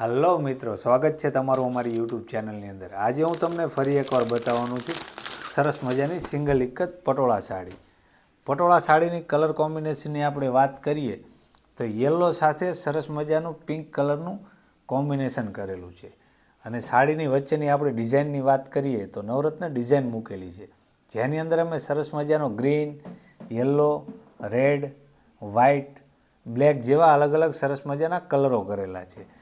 Hello મિત્રો, સ્વાગત છે તમારું અમારી યુટ્યુબ ચેનલની અંદર. આજે હું તમને ફરી એકવાર બતાવવાનું છું સરસ મજાની સિંગલ જ પટોળા સાડી. પટોળા સાડીની કલર કોમ્બિનેશનની આપણે વાત કરીએ, તો યલો સાથે સરસ મજાનું પિંક કલરનું કોમ્બિનેશન કરેલું છે. અને સાડીની વચ્ચેની આપણે ડિઝાઇનની વાત કરીએ, તો નવરત્ન ડિઝાઇન મૂકેલી છે. જેની અંદર અમે સરસ મજાનો green yellow red white black જેવા અલગ અલગ સરસ મજાના કલરો કરેલા છે.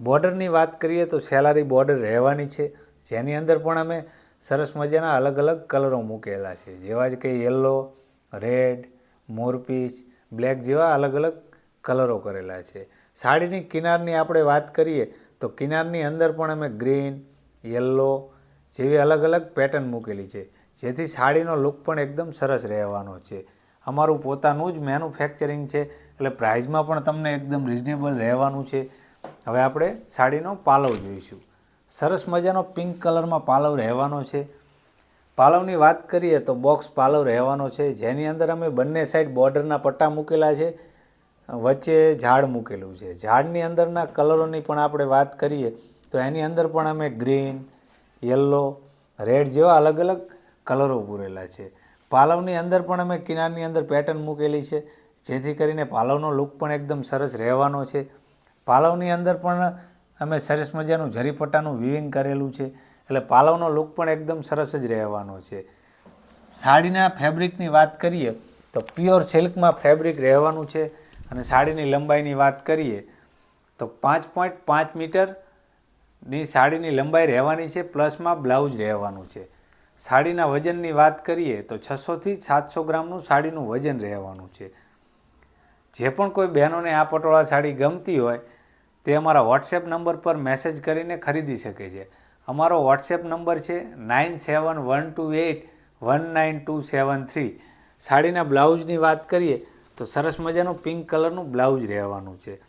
બોર્ડરની વાત કરીએ તો સેલારી બોર્ડર રહેવાની છે. જેની અંદર પણ અમે સરસ મજાના અલગ અલગ કલરો મૂકેલા છે. જેવા જ કે યલો, રેડ, મોરપીચ, બ્લેક જેવા અલગ અલગ કલરો કરેલા છે. સાડીની કિનારની આપણે વાત કરીએ તો કિનારની અંદર પણ અમે ગ્રીન, યલો જેવી અલગ અલગ પેટર્ન મૂકેલી છે. જેથી સાડીનો લુક પણ એકદમ સરસ રહેવાનો છે. અમારું પોતાનું જ મેન્યુફેક્ચરિંગ છે. એટલે પ્રાઇઝમાં પણ તમને એકદમ રિઝનેબલ રહેવાનું છે. હવે આપણે સાડીનો પાલવ જોઈશું. સરસ મજાનો પિંક કલરમાં પાલવ રહેવાનો છે. પાલવની વાત કરીએ તો બોક્સ પાલવ રહેવાનો છે. જેની અંદર અમે બંને સાઈડ બોર્ડરના પટ્ટા મૂકેલા છે. વચ્ચે ઝાડ મૂકેલું છે. ઝાડની અંદરના કલરોની પણ આપણે વાત કરીએ તો એની અંદર પણ અમે ગ્રીન, યલો, રેડ જેવા અલગ અલગ કલરો પૂરેલા છે. પાલવની અંદર પણ અમે કિનારની અંદર પેટર્ન મૂકેલી છે. જેથી કરીને પાલવનો લુક પણ એકદમ સરસ રહેવાનો છે. પાલવની અંદર પણ અમે સરસ મજાનું જરીપટ્ટાનું વિવિંગ કરેલું છે. એટલે પાલવનો લુક પણ એકદમ સરસ જ રહેવાનો છે. સાડીના ફેબ્રિકની વાત કરીએ તો પ્યોર સિલ્કમાં ફેબ્રિક રહેવાનું છે અને સાડીની લંબાઈની વાત કરીએ તો પાંચ પોઈન્ટ પાંચ મીટરની સાડીની લંબાઈ રહેવાની છે પ્લસમાં બ્લાઉઝ રહેવાનું છે. સાડીના વજનની વાત કરીએ તો છસોથી સાતસો ગ્રામનું સાડીનું વજન રહેવાનું છે. જે પણ કોઈ બહેનોને આ પટોળા સાડી ગમતી હોય તે અમારા વોટ્સએપ નંબર પર મેસેજ કરીને ખરીદી શકે છે. અમારો વોટ્સએપ નંબર છે nine seven one two eight one nine two seven three સાડીના બ્લાઉઝની વાત કરીએ, તો સરસ મજાનું પિંક કલરનું બ્લાઉઝ રહેવાનું છે.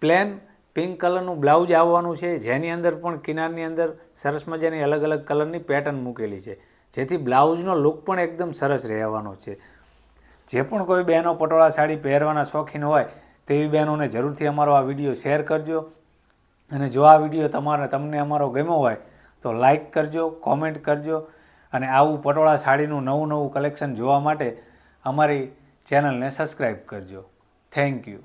પ્લેન પિંક કલરનું બ્લાઉઝ આવવાનું છે, જેની અંદર પણ કિનારની અંદર સરસ મજાની અલગ અલગ કલરની પેટર્ન મૂકેલી છે. જેથી બ્લાઉઝનો લુક પણ એકદમ સરસ રહેવાનો છે. જે પણ કોઈ બહેનો પટોળા સાડી પહેરવાના શોખીન હોય તેવી બહેનોને જરૂરથી અમારો આ વીડિયો શેર કરજો. અને જો આ વીડિયો તમારે, તમને અમારો ગમ્યો હોય, તો લાઈક કરજો, કોમેન્ટ કરજો. અને આવું પટોળા સાડીનું નવું નવું કલેક્શન જોવા માટે અમારી ચેનલને સબસ્ક્રાઈબ કરજો. Thank you.